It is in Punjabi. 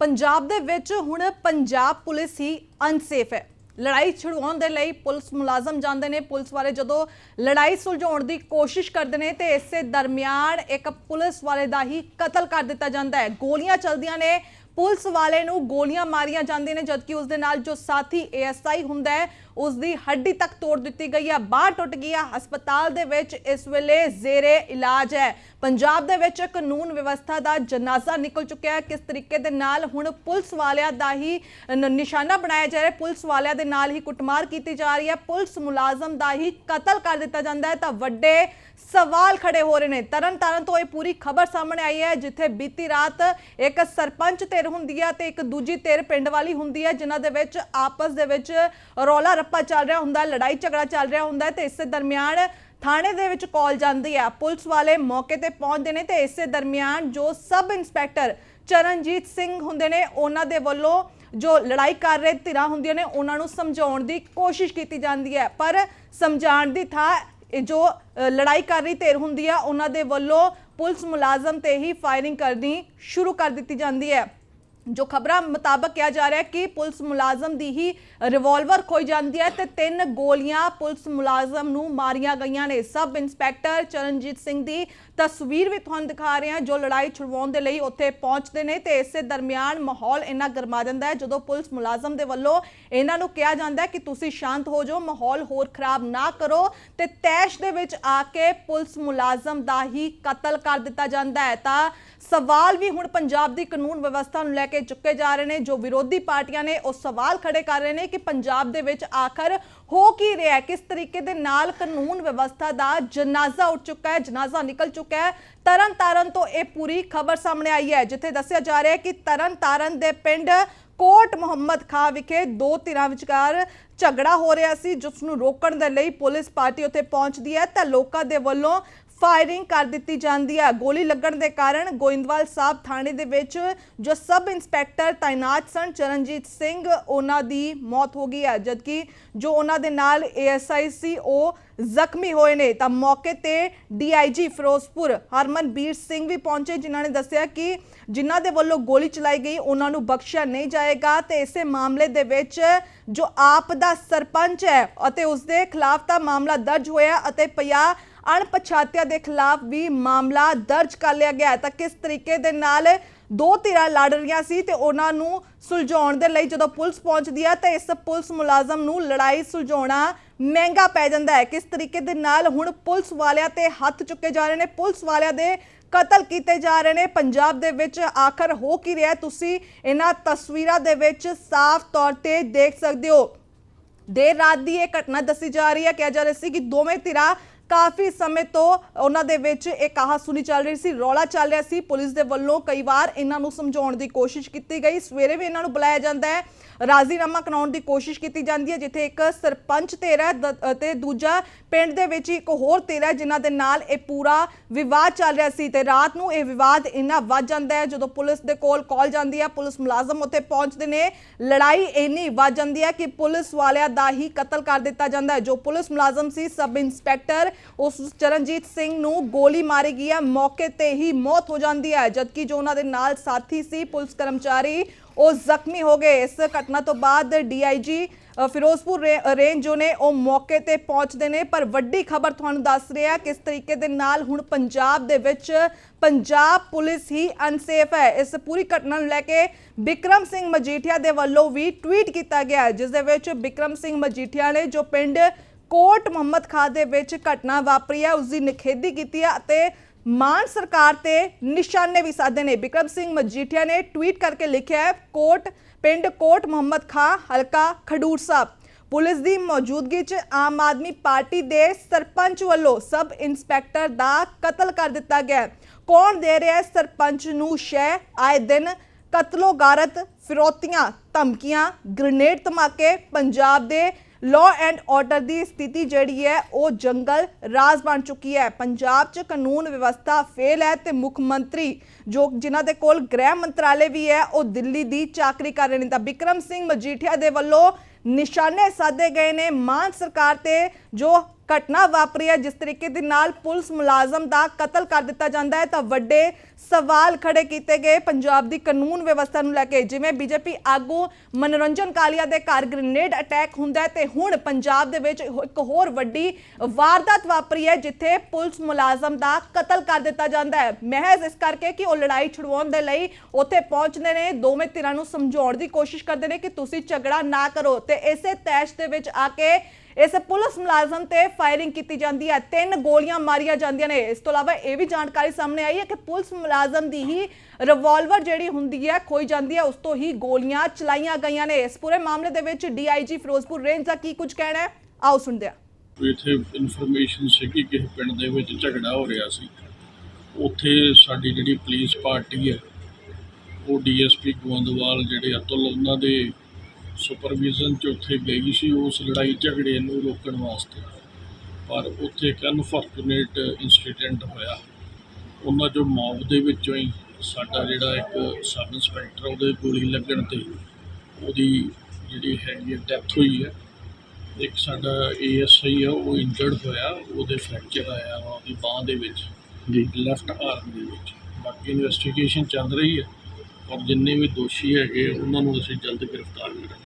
ਪੰਜਾਬ ਦੇ ਵਿੱਚ ਹੁਣ ਪੰਜਾਬ ਪੁਲਿਸ ਹੀ ਅਨਸੇਫ ਹੈ। ਲੜਾਈ ਛੁਡਵਾਉਣ ਦੇ ਲਈ ਪੁਲਿਸ ਮੁਲਾਜ਼ਮ ਜਾਂਦੇ ਨੇ। ਪੁਲਿਸ ਵਾਲੇ ਜਦੋਂ ਲੜਾਈ ਸੁਲਝਾਉਣ ਦੀ ਕੋਸ਼ਿਸ਼ ਕਰਦੇ ਨੇ, ਤੇ ਇਸੇ ਦਰਮਿਆਨ ਇੱਕ ਪੁਲਿਸ ਵਾਲੇ ਦਾ ਹੀ ਕਤਲ ਕਰ ਦਿੱਤਾ ਜਾਂਦਾ ਹੈ। ਗੋਲੀਆਂ ਚਲਦੀਆਂ ਨੇ। ਪੁਲਿਸ ਵਾਲੇ ਨੂੰ ਗੋਲੀਆਂ ਮਾਰੀਆਂ ਜਾਂਦੀਆਂ ਨੇ, ਜਦਕਿ ਉਸ ਦੇ ਨਾਲ ਜੋ ਸਾਥੀ ਏਐਸਆਈ ਹੁੰਦਾ ਹੈ, ਉਸ ਦੀ ਹੱਡੀ ਤੱਕ ਤੋੜ ਦਿੱਤੀ ਗਈ ਹੈ ਬਾਹ ਟੁੱਟ ਗਈ ਹੈ ਹਸਪਤਾਲ ਦੇ ਵਿੱਚ ਇਸ ਵੇਲੇ ਜ਼ੇਰੇ ਇਲਾਜ ਹੈ। ਪੰਜਾਬ ਦੇ ਵਿੱਚ ਕਾਨੂੰਨ ਵਿਵਸਥਾ ਦਾ ਜਨਾਜ਼ਾ ਨਿਕਲ ਚੁੱਕਿਆ ਹੈ। ਕਿਸ ਤਰੀਕੇ ਦੇ ਨਾਲ ਹੁਣ ਪੁਲਿਸ ਵਾਲਿਆਂ ਦਾ ਹੀ ਨ- ਨਿਸ਼ਾਨਾ ਬਣਾਇਆ ਜਾ ਰਿਹਾ ਹੈ। ਪੁਲਿਸ ਵਾਲਿਆਂ ਦੇ ਨਾਲ ਹੀ ਕੁੱਟਮਾਰ ਕੀਤੀ ਜਾ ਰਹੀ ਹੈ। ਪੁਲਿਸ ਮੁਲਾਜ਼ਮ ਦਾ ਹੀ ਕਤਲ ਕਰ ਦਿੱਤਾ ਜਾਂਦਾ ਹੈ। ਤਾਂ ਵੱਡੇ ਸਵਾਲ ਖੜੇ ਹੋ ਰਹੇ ਨੇ। ਤਰਨ ਤਾਰਨ ਤੋਂ ਇਹ ਪੂਰੀ ਖਬਰ ਸਾਹਮਣੇ ਆਈ ਹੈ, ਜਿੱਥੇ ਬੀਤੀ ਰਾਤ ਇੱਕ ਸਰਪੰਚ ਧਿਰ ਹੁੰਦੀ ਹੈ ਤੇ ਇੱਕ ਦੂਜੀ ਧਿਰ ਪਿੰਡ ਵਾਲੀ ਹੁੰਦੀ ਹੈ, ਜਿਨ੍ਹਾਂ ਦੇ ਵਿੱਚ ਆਪਸ ਦੇ ਵਿੱਚ ਰੌਲਾ ਰੱਪਾ ਚੱਲ ਰਿਹਾ ਹੁੰਦਾ ਲੜਾਈ ਝਗੜਾ ਚੱਲ ਰਿਹਾ ਹੁੰਦਾ ਹੈ ਤੇ ਇਸੇ ਦਰਮਿਆਨ ਥਾਣੇ ਦੇ ਵਿੱਚ ਕਾਲ ਜਾਂਦੀ ਹੈ। ਪੁਲਿਸ ਵਾਲੇ ਮੌਕੇ ਤੇ ਪਹੁੰਚਦੇ ਨੇ ਤੇ ਇਸੇ ਦਰਮਿਆਨ ਜੋ ਸਬ ਇੰਸਪੈਕਟਰ ਚਰਨਜੀਤ ਸਿੰਘ ਹੁੰਦੇ ਨੇ, ਉਹਨਾਂ ਦੇ ਵੱਲੋਂ ਜੋ ਲੜਾਈ ਕਰ ਰਹੇ ਧਿਰਾਂ ਹੁੰਦੀਆਂ ਨੇ, ਉਹਨਾਂ ਨੂੰ ਸਮਝਾਉਣ ਦੀ ਕੋਸ਼ਿਸ਼ ਕੀਤੀ ਜਾਂਦੀ ਹੈ। ਪਰ ਸਮਝਾਉਣ ਦੀ ਥਾਂ ਇਹ ਜੋ ਲੜਾਈ ਕਰ ਰਹੀ ਧਿਰ ਹੁੰਦੀ ਆ, ਉਹਨਾਂ ਦੇ ਵੱਲੋਂ ਪੁਲਿਸ ਮੁਲਾਜ਼ਮ ਤੇ ਹੀ ਫਾਇਰਿੰਗ ਕਰਨੀ ਸ਼ੁਰੂ ਕਰ ਦਿੱਤੀ ਜਾਂਦੀ ਹੈ। ਜੋ ਖਬਰਾਂ ਮੁਤਾਬਕ ਕਿਹਾ ਜਾ ਰਿਹਾ ਹੈ ਕਿ ਪੁਲਿਸ ਮੁਲਾਜ਼ਮ ਦੀ ਹੀ ਰਿਵਾਲਵਰ ਖੋਈ ਜਾਂਦੀ ਹੈ ਤੇ ਤਿੰਨ ਗੋਲੀਆਂ ਪੁਲਿਸ ਮੁਲਾਜ਼ਮ ਨੂੰ ਮਾਰੀਆਂ ਗਈਆਂ ਨੇ। ਸਬ ਇੰਸਪੈਕਟਰ ਚਰਨਜੀਤ ਸਿੰਘ ਦੀ ਤਸਵੀਰ ਵੀ ਤੁਹਾਨੂੰ ਦਿਖਾ ਰਹੇ ਹਾਂ, ਜੋ ਲੜਾਈ ਛੁਡਵਾਉਣ ਦੇ ਲਈ ਉੱਥੇ ਪਹੁੰਚਦੇ ਨੇ ਤੇ ਇਸੇ ਦਰਮਿਆਨ ਮਾਹੌਲ ਇੰਨਾ ਗਰਮਾ ਜਾਂਦਾ ਹੈ, ਜਦੋਂ ਪੁਲਿਸ ਮੁਲਾਜ਼ਮ ਦੇ ਵੱਲੋਂ ਇਹਨਾਂ ਨੂੰ ਕਿਹਾ ਜਾਂਦਾ ਹੈ ਕਿ ਤੁਸੀਂ ਸ਼ਾਂਤ ਹੋ ਜਾਓ, ਮਾਹੌਲ ਹੋਰ ਖਰਾਬ ਨਾ ਕਰੋ ਤੇ ਤੈਸ਼ ਦੇ ਵਿੱਚ ਆ ਕੇ ਪੁਲਿਸ ਮੁਲਾਜ਼ਮ ਦਾ ਹੀ ਕਤਲ ਕਰ ਦਿੱਤਾ ਜਾਂਦਾ ਹੈ। ਤਾਂ ਸਵਾਲ ਵੀ ਹੁਣ ਪੰਜਾਬ ਦੀ ਕਾਨੂੰਨ ਵਿਵਸਥਾ ਨੂੰ ਲੈ ਕੇ ਚੁੱਕੇ ਜਾ ਰਹੇ ਨੇ, ਜੋ ਵਿਰੋਧੀ ਪਾਰਟੀਆਂ ਨੇ ਉਹ ਸਵਾਲ ਖੜੇ ਕਰ ਰਹੇ ਨੇ ਕਿ ਪੰਜਾਬ ਦੇ ਵਿੱਚ ਆਖਰ ਹੋ ਕੀ ਰਿਹਾ ਹੈ? ਕਿਸ ਤਰੀਕੇ ਦੇ ਨਾਲ ਕਾਨੂੰਨ ਵਿਵਸਥਾ ਦਾ ਜਨਾਜ਼ਾ ਉੱਠ ਚੁੱਕਾ ਹੈ, ਜਨਾਜ਼ਾ ਨਿਕਲ ਚੁੱਕਾ ਹੈ? ਤਰਨ ਤਾਰਨ ਤੋਂ ਇਹ ਪੂਰੀ ਖਬਰ ਸਾਹਮਣੇ ਆਈ ਹੈ, ਜਿੱਥੇ ਦੱਸਿਆ ਜਾ ਰਿਹਾ ਹੈ ਕਿ ਤਰਨ ਤਾਰਨ ਦੇ ਪਿੰਡ ਕੋਟ ਮੁਹੰਮਦ ਖਾਂ ਵਿਖੇ ਦੋ ਧਿਰਾਂ ਵਿਚਕਾਰ ਝਗੜਾ ਹੋ ਰਿਹਾ ਸੀ ਜਿਸ ਨੂੰ ਰੋਕਣ ਦੇ ਲਈ ਪੁਲਿਸ ਪਾਰਟੀ ਉੱਥੇ ਪਹੁੰਚਦੀ ਹੈ। ਤਾਂ ਲੋਕਾਂ ਦੇ ਵੱਲੋਂ ਫਾਇਰਿੰਗ ਕਰ ਦਿੱਤੀ ਜਾਂਦੀ ਹੈ। ਗੋਲੀ ਲੱਗਣ ਦੇ ਕਾਰਨ ਗੋਇੰਦਵਾਲ ਸਾਹਿਬ ਥਾਣੇ ਦੇ ਵਿੱਚ ਜੋ ਸਬ ਇੰਸਪੈਕਟਰ ਤਾਇਨਾਤ ਸਨ, ਚਰਨਜੀਤ ਸਿੰਘ, ਉਹਨਾਂ ਦੀ ਮੌਤ ਹੋ ਗਈ ਹੈ। ਜਦਕਿ ਜੋ ਉਹਨਾਂ ਦੇ ਨਾਲ ਏਐਸਆਈ ਸੀ, ਉਹ ਜ਼ਖਮੀ ਹੋਏ ਨੇ। ਤਾਂ ਮੌਕੇ ਤੇ ਡੀਆਈਜੀ ਫਿਰੋਜ਼ਪੁਰ ਹਰਮਨਬੀਰ ਸਿੰਘ ਵੀ ਪਹੁੰਚੇ, ਜਿਨ੍ਹਾਂ ਨੇ ਦੱਸਿਆ ਕਿ ਜਿਨ੍ਹਾਂ ਦੇ ਵੱਲੋਂ ਗੋਲੀ ਚਲਾਈ ਗਈ, ਉਹਨਾਂ ਨੂੰ ਬਖਸ਼ਿਆ ਨਹੀਂ ਜਾਏਗਾ। ਤੇ ਇਸੇ ਮਾਮਲੇ ਦੇ ਵਿੱਚ ਜੋ ਆਪ ਦਾ ਸਰਪੰਚ ਹੈ ਅਤੇ ਉਸ ਦੇ ਖਿਲਾਫ ਤਾਂ ਮਾਮਲਾ ਦਰਜ ਹੋਇਆ ਅਤੇ ਪਿਆ ਅਣਪਛਾਤਿਆਂ ਦੇ ਖਿਲਾਫ ਵੀ ਮਾਮਲਾ ਦਰਜ ਕਰ ਲਿਆ ਗਿਆ ਹੈ। ਤਾਂ ਕਿਸ ਤਰੀਕੇ ਦੇ ਨਾਲ ਦੋ ਧਿਰਾਂ ਲੜ ਰਹੀਆਂ ਸੀ ਤੇ ਉਹਨਾਂ ਨੂੰ ਸੁਲਝਾਉਣ ਦੇ ਲਈ ਜਦੋਂ ਪੁਲਿਸ ਪਹੁੰਚਦੀ ਹੈ, ਤਾਂ ਇਸ ਪੁਲਿਸ ਮੁਲਾਜ਼ਮ ਨੂੰ ਲੜਾਈ ਸੁਲਝਾਉਣਾ ਮਹਿੰਗਾ ਪੈ ਜਾਂਦਾ ਹੈ। ਕਿਸ ਤਰੀਕੇ ਦੇ ਨਾਲ ਹੁਣ ਪੁਲਿਸ ਵਾਲਿਆਂ ਤੇ ਹੱਥ ਚੁੱਕੇ ਜਾ ਰਹੇ ਨੇ, ਪੁਲਿਸ ਵਾਲਿਆਂ ਦੇ ਕਤਲ ਕੀਤੇ ਜਾ ਰਹੇ ਨੇ। ਪੰਜਾਬ ਦੇ ਵਿੱਚ ਆਖਰ ਹੋ ਕੀ ਰਿਹਾ ਤੁਸੀਂ ਇਹਨਾਂ ਤਸਵੀਰਾਂ ਦੇ ਵਿੱਚ ਸਾਫ਼ ਤੌਰ ਤੇ ਦੇਖ ਸਕਦੇ ਹੋ। ਦੇਰ ਰਾਤ ਦੀ ਇਹ ਘਟਨਾ ਦੱਸੀ ਜਾ ਰਹੀ ਹੈ। ਕਿਹਾ ਜਾ ਰਿਹਾ ਸੀ ਕਿ ਦੋਵੇਂ ਧਿਰਾਂ ਕਾਫੀ ਸਮੇਂ ਤੋਂ ਉਹਨਾਂ ਦੇ ਵਿੱਚ ਇਹ ਕਹਾ ਸੁਣੀ ਚੱਲ ਰਹੀ ਸੀ, ਰੌਲਾ ਚੱਲ ਰਿਹਾ ਸੀ। ਪੁਲਿਸ ਦੇ ਵੱਲੋਂ ਕਈ ਵਾਰ ਇਹਨਾਂ ਨੂੰ ਸਮਝਾਉਣ ਦੀ ਕੋਸ਼ਿਸ਼ ਕੀਤੀ ਗਈ। ਸਵੇਰੇ ਵੀ ਇਹਨਾਂ ਨੂੰ ਬੁਲਾਇਆ ਜਾਂਦਾ ਹੈ। ਰਾਜ਼ੀਨਾਮਾ ਕਰਾਉਣ ਦੀ ਕੋਸ਼ਿਸ਼ ਕੀਤੀ ਜਾਂਦੀ ਹੈ, ਜਿੱਥੇ ਇੱਕ ਸਰਪੰਚ ਤੇਰਾ ਹੈ, ਦ- ਅਤੇ ਦੂਜਾ ਪਿੰਡ ਦੇ ਵਿੱਚ ਹੀ ਇੱਕ ਹੋਰ ਧਿਰ ਹੈ, ਜਿਨ੍ਹਾਂ ਦੇ ਨਾਲ ਇਹ ਪੂਰਾ ਵਿਵਾਦ ਚੱਲ ਰਿਹਾ ਸੀ ਤੇ ਰਾਤ ਨੂੰ ਇਹ ਵਿਵਾਦ ਇੰਨਾ ਵੱਧ ਜਾਂਦਾ ਹੈ, ਜਦੋਂ ਪੁਲਿਸ ਦੇ ਕੋਲ ਕਾਲ ਜਾਂਦੀ ਹੈ, ਪੁਲਿਸ ਮੁਲਾਜ਼ਮ ਉੱਥੇ ਪਹੁੰਚਦੇ ਨੇ। ਲੜਾਈ ਇੰਨੀ ਵੱਧ ਜਾਂਦੀ ਹੈ ਕਿ ਪੁਲਿਸ ਵਾਲਿਆਂ ਦਾ ਹੀ ਕਤਲ ਕਰ ਦਿੱਤਾ ਜਾਂਦਾ ਹੈ। ਜੋ ਪੁਲਿਸ ਮੁਲਾਜ਼ਮ ਸੀ ਸਬ ਇੰਸਪੈਕਟਰ ਉਸ ਚਰਨਜੀਤ ਸਿੰਘ ਨੂੰ ਗੋਲੀ ਮਾਰੀ ਗਈ ਹੈ। ਮੌਕੇ ਤੇ ਹੀ ਮੌਤ ਹੋ ਜਾਂਦੀ ਹੈ ਜਦਕਿ ਜੋ ਉਹਨਾਂ ਦੇ ਨਾਲ ਸਾਥੀ ਸੀ ਪੁਲਿਸ ਕਰਮਚਾਰੀ ਉਹ ਜ਼ਖਮੀ ਹੋ ਗਏ। ਇਸ ਘਟਨਾ ਤੋਂ ਬਾਅਦ ਡੀਆਈਜੀ ਫਿਰੋਜ਼ਪੁਰ ਰੇ- ਰੇਂਜ ਜੋ ਨੇ ਉਹ ਮੌਕੇ ਤੇ ਪਹੁੰਚਦੇ ਨੇ। ਪਰ ਵੱਡੀ ਖਬਰ ਤੁਹਾਨੂੰ ਦੱਸ ਰਿਹਾ ਕਿਸ ਤਰੀਕੇ ਦੇ ਨਾਲ ਹੁਣ ਪੰਜਾਬ ਦੇ ਵਿੱਚ ਪੰਜਾਬ ਪੁਲਿਸ ਹੀ ਅਨਸੇਫ ਹੈ। ਇਸ ਪੂਰੀ ਘਟਨਾ ਨੂੰ ਲੈ ਕੇ ਬਿਕਰਮ ਸਿੰਘ ਮਜੀਠੀਆ ਦੇ ਵੱਲੋਂ ਵੀ ਟਵੀਟ ਕੀਤਾ ਗਿਆ ਹੈ, ਜਿਸ ਦੇ ਵਿੱਚ ਬਿਕਰਮ ਸਿੰਘ ਮਜੀਠੀਆ ਨੇ ਜੋ ਪਿੰਡ ਕੋਟ ਮੁਹੰਮਦ ਖਾਂ ਦੇ ਵਿੱਚ ਘਟਨਾ ਵਾਪਰੀ ਹੈ ਉਸ ਦੀ ਨਿਖੇਧੀ ਕੀਤੀ ਹੈ ਅਤੇ ਮਾਨ ਸਰਕਾਰ ਤੇ ਨਿਸ਼ਾਨੇ ਵੀ ਸਾਧੇ ਨੇ। ਵਿਕਰਮ ਸਿੰਘ ਮਜੀਠੀਆ ਨੇ ਟਵੀਟ ਕਰਕੇ ਲਿਖਿਆ ਹੈ ਕੋਟ ਪਿੰਡ ਕੋਟ ਮੁਹੰਮਦ ਖਾਂ ਹਲਕਾ ਖਡੂਰ ਸਾਹਿਬ। ਪੁਲਿਸ ਦੀ ਮੌਜੂਦਗੀ 'ਚ ਆਮ ਆਦਮੀ ਪਾਰਟੀ ਦੇ ਸਰਪੰਚ ਵੱਲੋਂ ਸਬ ਇੰਸਪੈਕਟਰ ਦਾ ਕਤਲ ਕਰ ਦਿੱਤਾ ਗਿਆ ਕੌਣ ਦੇ ਰਿਹਾ ਹੈ ਸਰਪੰਚ ਨੂੰ ਸ਼ੈ ਆਏ ਦਿਨ ਕਤਲੋਗਾਰਤ ਫਿਰੋਤੀਆਂ, ਧਮਕੀਆਂ, ਗ੍ਰੇਨੇਡ ਧਮਾਕੇ, ਪੰਜਾਬ ਦੇ ਲਾਅ ਐਂਡ ਆਰਡਰ ਦੀ ਸਥਿਤੀ ਜਿਹੜੀ ਹੈ, ਉਹ ਜੰਗਲ ਰਾਜ ਬਣ ਚੁੱਕੀ ਹੈ। ਪੰਜਾਬ 'ਚ ਕਾਨੂੰਨ ਵਿਵਸਥਾ ਫੇਲ ਹੈ ਤੇ ਮੁੱਖ ਮੰਤਰੀ ਜੋ ਜਿਨ੍ਹਾਂ ਦੇ ਕੋਲ ਗ੍ਰਹਿ ਮੰਤਰਾਲੇ ਵੀ ਹੈ, ਉਹ ਦਿੱਲੀ ਦੀ ਚਾਕਰੀ ਕਰ ਰਹੇ ਨੇ। ਤਾਂ ਬਿਕਰਮ ਸਿੰਘ ਮਜੀਠੀਆ ਦੇ ਵੱਲੋਂ ਨਿਸ਼ਾਨੇ ਸਾਧੇ ਗਏ ਨੇ। ਮਾਨ ਸਰਕਾਰ ਤੇ ਜੋ ਘਟਨਾ ਵਾਪਰੀ ਹੈ, ਜਿਸ ਤਰੀਕੇ ਦੇ ਨਾਲ ਪੁਲਿਸ ਮੁਲਾਜ਼ਮ ਦਾ ਕਤਲ ਕਰ ਦਿੱਤਾ ਜਾਂਦਾ ਹੈ। ਤਾਂ ਵੱਡੇ ਸਵਾਲ ਖੜੇ ਕੀਤੇ ਗਏ ਪੰਜਾਬ ਦੀ ਕਾਨੂੰਨ ਵਿਵਸਥਾ ਨੂੰ ਲੈ ਕੇ। ਜਿਵੇਂ ਬੀਜੇਪੀ ਆਗੂ ਮਨੋਰੰਜਨ ਕਾਲੀਆ ਦੇ ਘਰ ਗ੍ਰੇਨੇਡ ਅਟੈਕ ਹੁੰਦਾ ਹੈ ਤੇ ਹੁਣ ਪੰਜਾਬ ਦੇ ਵਿੱਚ ਇੱਕ ਹੋਰ ਵੱਡੀ ਵਾਰਦਾਤ ਵਾਪਰੀ ਹੈ, ਜਿੱਥੇ ਪੁਲਿਸ ਮੁਲਾਜ਼ਮ ਦਾ ਕਤਲ ਕਰ ਦਿੱਤਾ ਜਾਂਦਾ ਹੈ। ਮਹਿਜ਼ ਇਸ ਕਰਕੇ ਕਿ ਉਹ ਲੜਾਈ ਛੁਡਵਾਉਣ ਦੇ ਲਈ ਉੱਥੇ ਪਹੁੰਚਦੇ ਨੇ। ਦੋਵੇਂ ਧਿਰਾਂ ਨੂੰ ਸਮਝਾਉਣ ਦੀ ਕੋਸ਼ਿਸ਼ ਕਰਦੇ ਨੇ ਕਿ ਤੁਸੀਂ ਝਗੜਾ ਨਾ ਕਰੋ ਤੇ ਇਸੇ ਤੈਸ਼ ਦੇ ਵਿੱਚ ਆ ਕੇ ਇਸ ਪੁਲਿਸ ਮੁਲਾਜ਼ਮ ਤੇ ਫਾਇਰਿੰਗ ਕੀਤੀ ਜਾਂਦੀ ਹੈ। ਤਿੰਨ ਗੋਲੀਆਂ ਮਾਰੀਆਂ ਜਾਂਦੀਆਂ ਨੇ। ਇਸ ਤੋਂ ਇਲਾਵਾ ਇਹ ਵੀ ਜਾਣਕਾਰੀ ਸਾਹਮਣੇ ਆਈ ਹੈ ਕਿ ਪੁਲਿਸ ਮੁਲਾਜ਼ਮ ਦੀ ਹੀ ਰਿਵਾਲਵਰ ਜਿਹੜੀ ਹੁੰਦੀ ਹੈ, ਖੋਈ ਜਾਂਦੀ ਹੈ। ਉਸ ਤੋਂ ਹੀ ਗੋਲੀਆਂ ਚਲਾਈਆਂ ਗਈਆਂ ਨੇ। ਇਸ ਪੂਰੇ ਮਾਮਲੇ ਦੇ ਵਿੱਚ ਡੀਆਈਜੀ ਫਿਰੋਜ਼ਪੁਰ ਰੇਂਜ ਦਾ ਕੀ ਕੁਝ ਕਹਿਣਾ ਹੈ? ਆਓ ਸੁਣਦੇ ਹਾਂ। ਇੱਥੇ ਇਨਫੋਰਮੇਸ਼ਨ ਸੀ ਕਿ ਕਿਸੇ ਪਿੰਡ ਦੇ ਵਿੱਚ ਝਗੜਾ ਹੋ ਰਿਹਾ ਸੀ। ਉੱਥੇ ਸਾਡੀ ਜਿਹੜੀ ਪੁਲਿਸ ਪਾਰਟੀ ਹੈ, ਉਹ ਡੀਐਸਪੀ ਗੋਂਦਵਾਲ ਜਿਹੜੇ ਅਤੁਲ ਉਹਨਾਂ ਦੇ ਸੁਪਰਵਿਜ਼ਨ 'ਚ ਉੱਥੇ ਗਈ ਸੀ ਉਸ ਲੜਾਈ ਝਗੜੇ ਨੂੰ ਰੋਕਣ ਵਾਸਤੇ। ਪਰ ਉੱਥੇ ਇੱਕ ਅਨਫੋਰਚੂਨੇਟ ਇਨਸੀਡੈਂਟ ਹੋਇਆ। ਉਹਨਾਂ ਜੋ ਮੌਬ ਦੇ ਵਿੱਚੋਂ ਹੀ ਸਾਡਾ ਜਿਹੜਾ ਇੱਕ ਸਬ ਇੰਸਪੈਕਟਰ ਉਹਦੇ ਗੋਲੀ ਲੱਗਣ ਤੇ ਉਹਦੀ ਜਿਹੜੀ ਹੈਗੀ ਡੈਥ ਹੋਈ ਹੈ ਇੱਕ ਸਾਡਾ ਏਐਸਆਈ ਆ ਉਹ ਇੰਜਰਡ ਹੋਇਆ ਉਹਦੇ ਫ੍ਰੈਕਚਰ ਆਇਆ ਵਾ ਉਹਦੀ ਬਾਹ ਦੇ ਵਿੱਚ ਜੀ। ਲੈਫਟ ਆਰਮ ਦੇ ਵਿੱਚ। ਬਾਕੀ ਇਨਵੈਸਟੀਗੇਸ਼ਨ ਚੱਲ ਰਹੀ ਹੈ ਔਰ ਜਿੰਨੇ ਵੀ ਦੋਸ਼ੀ ਹੈਗੇ ਉਹਨਾਂ ਨੂੰ ਅਸੀਂ ਜਲਦ ਗ੍ਰਿਫਤਾਰ ਕਰਾਂਗੇ।